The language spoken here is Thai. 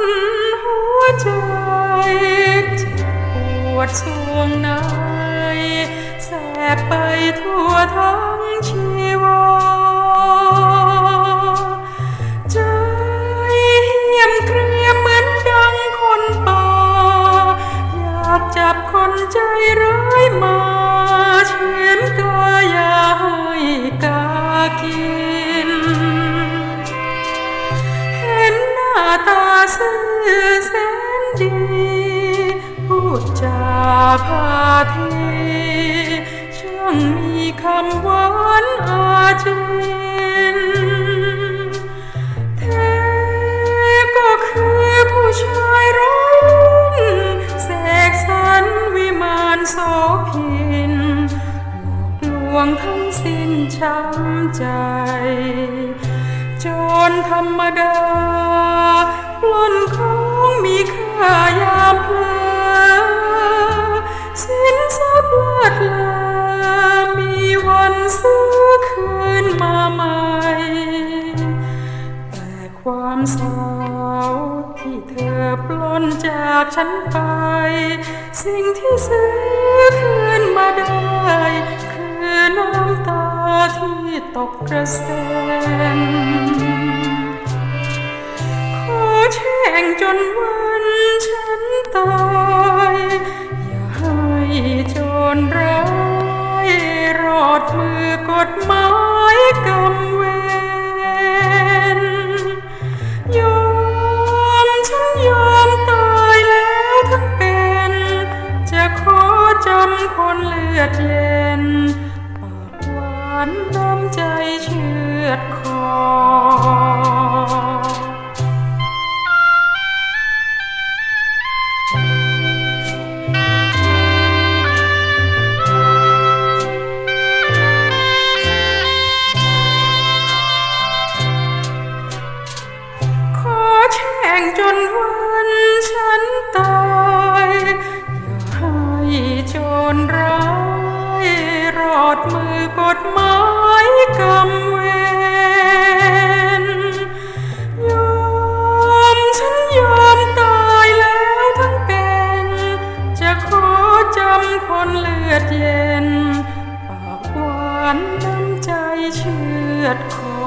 นหัวใจปวดสวงในแสบไปทั่วทั้งชีวาใจเหี่ยมเกรียมเหมือนดังคนป่า อยากจับคนใจร้ายมา มีคำหวานอาจินแท้ก็คือผู้ชายร้อยลิ้นเสกสรรวิมานโสพินหลอกลวงทั้งสิ้นช้ำใจจรธรรมดาปล้นของมี ความเศร้าที่เธอปล้นจากฉันไป สิ่งที่ซื้อคืนมาได้ คือน้ำตาที่ตกกระเซ็นขอแช่งจนวันฉันตาย จำคนเลือดเย็น ปากหวานน้ำใจเชือดคอ ไม้กำเวนยอมฉันยอมตายแล้วทั้งเป็น จะขอจำคนเลือดเย็น ปากหวานน้ำใจเชือดคอ